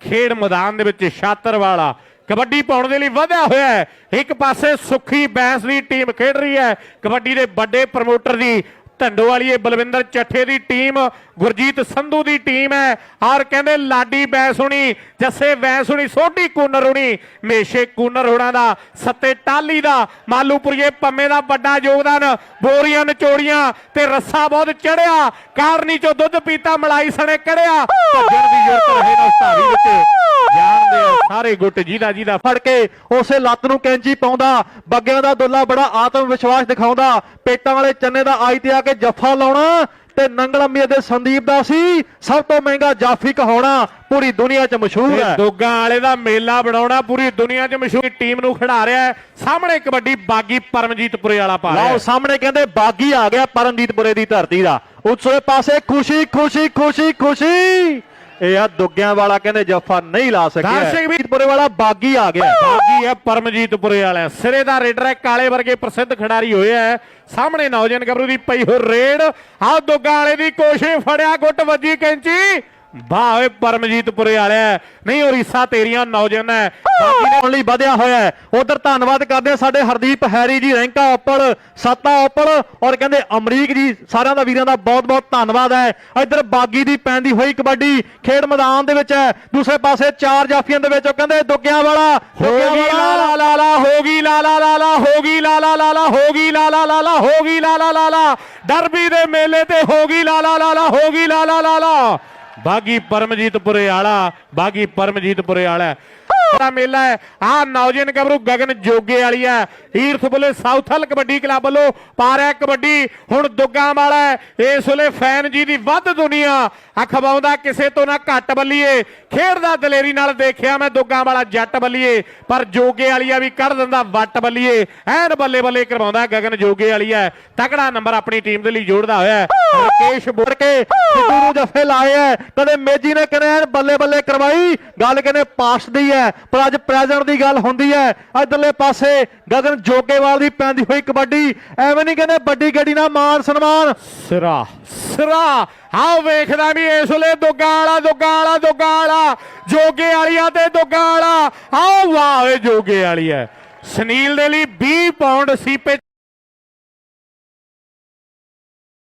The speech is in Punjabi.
ਖੇਡ ਮੈਦਾਨ ਦੇ ਵਿੱਚ ਛਾਤਰ ਵਾਲਾ। ਕਬੱਡੀ ਪਾਉਣ ਦੇ ਲਈ ਵਧਿਆ ਹੋਇਆ ਹੈ। ਇੱਕ ਪਾਸੇ ਸੁਖੀ ਬੈਂਸ ਦੀ ਟੀਮ ਖੇਡ ਰਹੀ ਹੈ। ਕਬੱਡੀ ਦੇ ਵੱਡੇ ਪ੍ਰਮੋਟਰ ਦੀ ਢੰਡੋ ਵਾਲੀਏ ਬਲਵਿੰਦਰ ਚੱਠੇ ਦੀ ਟੀਮ, ਗੁਰਜੀਤ ਸੰਧੂ ਦੀ ਟੀਮ ਹੈ। ਔਰ ਕਹਿੰਦੇ ਲਾਡੀ ਬੈਂਸ ਜੱਸੇ ਬੈਂਸ ਸੋਢੀ ਕੂਨਰ ਹੁਣੀ ਮੇਸ਼ੇ ਕੂਨਰ ਹੋਣਾ ਦਾ, ਸੱਤੇ ਟਾਲੀ ਦਾ, ਮਾਲੂਪੁਰੀਏ ਪੰਮੇ ਦਾ ਵੱਡਾ ਯੋਗਦਾਨ, ਬੋਰੀਆਂ ਨਚੋੜੀਆਂ ਤੇ ਰੱਸਾ ਬਹੁਤ ਚੜਿਆ। ਕਾਰਨੀ ਚੋਂ ਦੁੱਧ ਪੀਤਾ, ਮਲਾਈ ਸਣੇ ਕੜਿਆ। ਭੱਜਣ ਦੀ ਜ਼ਰੂਰਤ ਰਹੇ ਨਾ ਉਸਤਾਰੀ ਵਿੱਚ ਜਾਣਦੇ ਆ ਸਾਰੇ ਗੁੱਟ ਜਿਹਦਾ ਜਿਹਦਾ ਫੜ ਕੇ ਉਸੇ ਲੱਤ ਨੂੰ ਕੈਂਚੀ ਪਾਉਂਦਾ ਬੱਗਿਆਂ ਦਾ ਦੁੱਲਾ ਬੜਾ ਆਤਮ ਵਿਸ਼ਵਾਸ ਦਿਖਾਉਂਦਾ ਪੇਟਾਂ ਵਾਲੇ ਚੰਨੇ ਦਾ ਆਈ ਤੇ ਆ ਕੇ ਜੱਫਾ ਲਾਉਣਾ ਤੇ ਨੰਗਲਮੀ ਦੇ ਸੰਦੀਪ ਦਾ ਸੀ ਸਭ ਤੋਂ ਮਹਿੰਗਾ ਜਾਫੀ ਕਹਾਉਣਾ ਪੂਰੀ ਦੁਨੀਆ 'ਚ ਮਸ਼ਹੂਰ ਹੈ। ਦੋਗਾ ਵਾਲੇ ਦਾ ਮੇਲਾ ਬਣਾਉਣਾ ਪੂਰੀ ਦੁਨੀਆ 'ਚ ਮਸ਼ਹੂਰ ਟੀਮ ਨੂੰ ਖਿਡਾ ਰਿਹਾ ਹੈ। ਸਾਹਮਣੇ ਕਬੱਡੀ ਬਾਗੀ ਪਰਮਜੀਤਪੁਰੇ ਵਾਲਾ ਪਾ ਰਿਹਾ ਲਓ। ਸਾਹਮਣੇ ਕਹਿੰਦੇ ਬਾਗੀ ਆ ਗਿਆ ਪਰਮਜੀਤਪੁਰੇ ਦੀ ਧਰਤੀ ਦਾ। ਉਸਲੇ ਪਾਸੇ ਖੁਸ਼ੀ ਖੁਸ਼ੀ ਖੁਸ਼ੀ ਖੁਸ਼ੀ। ਇਹ ਆ ਦੁੱਗਿਆਂ ਵਾਲਾ ਕਹਿੰਦੇ ਜੱਫਾ ਨਹੀਂ ਲਾ ਸਕਿਆ। ਪਰਮਜੀਤਪੁਰੇ ਵਾਲਾ ਬਾਗੀ ਆ ਗਿਆ। ਬਾਗੀ ਹੈ ਪਰਮਜੀਤਪੁਰੇ ਵਾਲਾ ਸਿਰੇ ਦਾ ਰੇਡਰ ਹੈ ਕਾਲੇ ਵਰਗੇ ਪ੍ਰਸਿੱਧ ਖਿਡਾਰੀ ਹੋਏ ਹੈ ਸਾਹਮਣੇ ਨੌਜਵਾਨ ਗੱਭਰੂ ਦੀ ਪਈ ਹੋ ਰੇਡ। ਆਹ ਦੋਗਾ ਵਾਲੇ ਦੀ ਕੋਸ਼ਿਸ਼ ਫੜਿਆ ਗੁੱਟ ਵੱਜੀ ਕੈਂਚੀ। ਵਾਹ ਓਏ ਪਰਮਜੀਤਪੁਰੇ ਵਾਲਿਆ ਨਹੀਂ ਉਹ ਰੀਸਾ ਤੇਰੀਆਂ ਨੌਜਵਾਨ ਹੈ ਬਾਕੀ ਨੇ ਹੁਣ ਲਈ ਵਧਿਆ ਹੋਇਆ ਉਧਰ ਧੰਨਵਾਦ ਕਰਦੇ ਆ ਸਾਡੇ ਹਰਦੀਪ ਹੈਰੀ ਜੀ ਰੈਂਕਾ ਓਪਲ ਸਾਤਾ ਓਪਲ ਔਰ ਕਹਿੰਦੇ ਅਮਰੀਕ ਜੀ ਸਾਰਿਆਂ ਦਾ ਵੀਰਾਂ ਦਾ ਬਹੁਤ ਬਹੁਤ ਧੰਨਵਾਦ ਹੈ ਇੱਧਰ ਬਾਗੀ ਦੀ ਪੈਂਦੀ ਹੋਈ ਕਬੱਡੀ ਖੇਡ ਮੈਦਾਨ ਦੇ ਵਿੱਚ ਹੈ ਦੂਸਰੇ ਪਾਸੇ ਚਾਰ ਜਾਫੀਆਂ ਦੇ ਵਿੱਚ ਉਹ ਕਹਿੰਦੇ ਦੁੱਗਿਆਂ ਵਾਲਾ ਹੋ ਦੁੱਗਿਆਂ ਵਾਲਾ ਲਾ ਲਾ ਲਾ ਹੋ ਗਈ ਲਾ ਲਾ ਲਾ ਲਾ ਹੋ ਗਈ ਲਾ ਲਾ ਲਾ ਲਾ ਹੋ ਗਈ ਲਾ ਲਾ ਲਾ ਲਾ ਹੋ ਗਈ ਲਾ ਲਾ ਲਾ ਲਾ ਡਰਬੀ ਦੇ ਮੇਲੇ ਤੇ ਹੋ ਗਈ ਲਾ ਲਾ ਲਾ ਲਾ ਹੋ ਗਈ ਲਾ ਲਾ ਲਾ ਲਾ ਬਾਗੀ ਪਰਮਜੀਤਪੁਰੇ ਵਾਲਾ ਬਾਗੀ ਪਰਮਜੀਤਪੁਰੇ ਵਾਲਾ ਦਾ ਮੇਲਾ ਹੈ। ਆ ਨੌਜਵਾਨ ਗੱਭਰੂ ਗਗਨ ਜੋਗੇ ਵਾਲੀ ਹੈ। Erith bulls Southall kabaddi club ਵੱਲੋਂ ਪਾਰਿਆ ਕਬੱਡੀ। ਹੁਣ ਦੁੱਗਾ ਵਾਲਾ ਇਸ ਵੇਲੇ ਫੈਨ ਜੀ ਦੀ ਵੱਧ ਦੁਨੀਆ। ਅਖਵਾਉਂਦਾ ਕਿਸੇ ਤੋਂ ਨਾ ਘੱਟ ਬੱਲੀਏ। ਖੇਡਦਾ ਦਲੇਰੀ ਨਾਲ ਦੇਖਿਆ ਮੈਂ ਦੁੱਗਾ ਵਾਲਾ ਜੱਟ ਬੱਲੀਏ। ਪਰ ਜੋਗੇ ਵਾਲੀਆ ਵੀ ਕੱਢ ਦਿੰਦਾ ਵੱਟ ਬੱਲੀਏ। ਐਨ ਬੱਲੇ ਬੱਲੇ ਕਰਵਾਉਂਦਾ ਗਗਨ ਜੋਗੇ ਵਾਲੀ ਹੈ। ਤਕੜਾ ਨੰਬਰ ਆਪਣੀ ਟੀਮ ਦੇ ਲਈ ਜੋੜਦਾ ਹੋਇਆ ਹੈ। ਰਕੇਸ਼ ਕੇ ਸਿੱਧੂ ਨੂੰ ਜੱਫੇ ਲਾਏ ਐ ਕਦੇ ਮੇਜੀ ਨੇ ਕਹਿੰਦੇ ਐਨ ਬੱਲੇ ਬੱਲੇ ਕਰਵਾਈ? ਗੱਲ ਕਹਿੰਦੇ ਪਾਸ ਦੀ ਐ ਪਰ ਅੱਜ ਪ੍ਰੈਜ਼ੈਂਟ ਦੀ ਗੱਲ ਹੁੰਦੀ ਐ ਇਧਰਲੇ ਪਾਸੇ ਗਗਨ ਜੋਗੇਵਾਲ ਦੀ ਪੈਂਦੀ ਹੋਈ ਕਬੱਡੀ। ਐਵੇਂ ਨਹੀਂ ਕਹਿੰਦੇ ਵੱਡੀ ਗੱਡੀ ਨਾਲ ਮਾਨ ਸਨਮਾਨ। ਸਿਰਾ। ਸਿਰਾ। ਆਓ ਵੇਖਦਾ ਵੀ ਇਸ ਵੇਲੇ ਦੁੱਗਾ ਵਾਲਾ ਦੁੱਗਾ ਵਾਲਾ ਦੁੱਗਾ ਵਾਲਾ ਜੋਗੇ ਵਾਲੀਆ ਤੇ ਦੁੱਗਾ ਵਾਲਾ ਆਓ ਵਾਹ ਓਏ ਜੋਗੇ ਵਾਲੀ ਹੈ। ਸੁਨੀਲ ਦੇ ਲਈ 20 ਪਾਉਂਡ ਸੀਪੇ